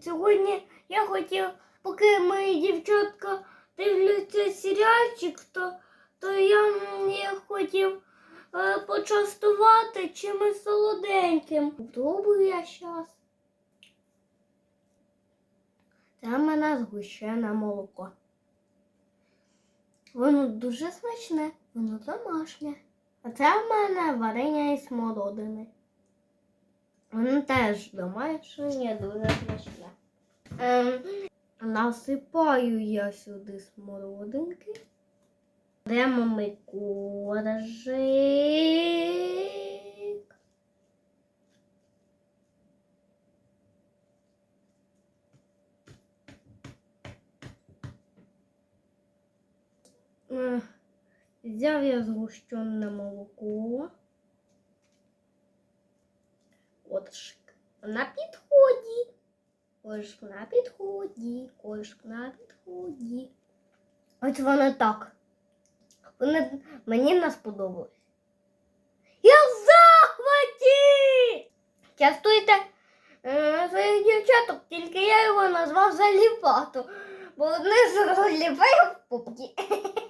Сьогодні я хотів, поки мої дівчатка дивляться серіальчик, то, то я, я хотів е, почастувати чимось солоденьким. Пробую я щас. Це в мене згущене молоко. Воно дуже смачне, воно домашнє. А це в мене варення із смородини. Воно теж домашнє, дуже смачне. Ем, насипаю я сюди смородинки. Беремо ми коржик. Е, Взяв я згущене молоко. Коржик на підході. Коржик на підході, коржик на підході. Ось воно так. Вони, мені не сподобалось. Я в захваті! Частуйте е, своїх дівчаток, тільки я його назвав заліпату, бо вони заліпаю в попки.